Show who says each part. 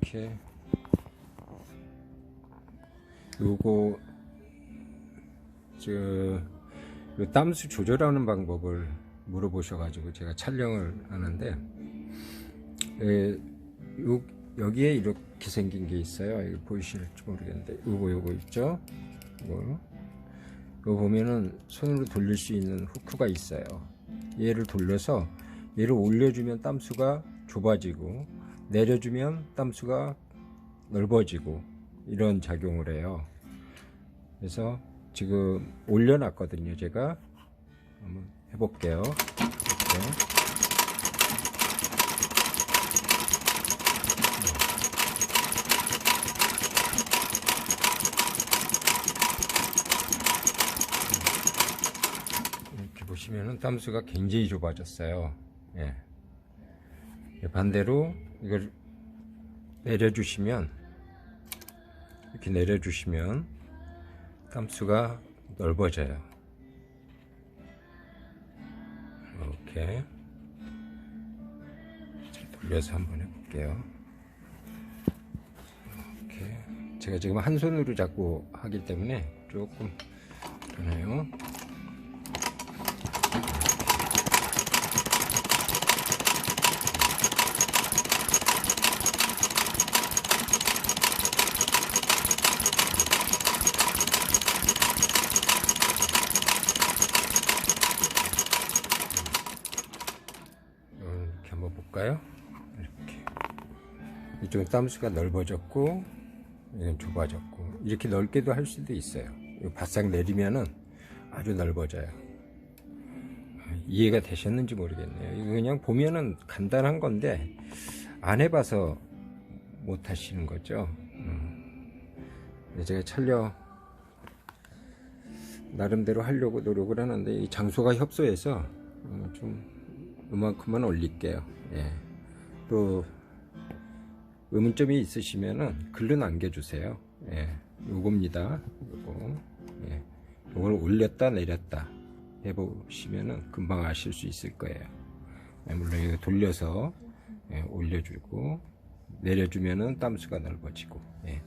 Speaker 1: 이렇게 요거 저요 땀수 조절하는 방법을 물어보셔가지고 제가 촬영을 하는데 에, 요, 여기에 이렇게 생긴 게 있어요. 이거 보이실지 모르겠는데 요거 요거 있죠? 이거 이거 보면은 손으로 돌릴 수 있는 후크가 있어요. 얘를 돌려서 얘를 올려주면 땀수가 좁아지고 내려주면 땀수가 넓어지고 이런 작용을 해요. 그래서 지금 올려놨거든요. 제가 한번 해볼게요. 이렇게. 보시면은 땀수가 굉장히 좁아졌어요. 예. 예, 반대로 이걸 내려주시면 이렇게 내려주시면 땀수가 넓어져요. 이렇게 자, 돌려서 한번 해볼게요. 이렇게 제가 지금 한 손으로 잡고 하기 때문에 조금 그러네요. 이렇게 한번 볼까요? 이렇게 이쪽은 땀수가 넓어졌고 이건 좁아졌고 이렇게 넓게도 할 수도 있어요. 바싹 내리면은 아주 넓어져요. 아, 이해가 되셨는지 모르겠네요. 이거 그냥 보면은 간단한 건데 안 해봐서 못 하시는 거죠. 음. 제가 촬영 나름대로 하려고 노력을 하는데 이 장소가 협소해서 어, 좀 이만큼만 올릴게요. 예. 또 의문점이 있으시면은 글로 남겨주세요. 예. 요겁니다. 요거. 예. 요걸 올렸다 내렸다 해보시면은 금방 아실 수 있을 거예요. 예, 물론 이거 돌려서 예, 올려주고 내려주면은 땀수가 넓어지고 예.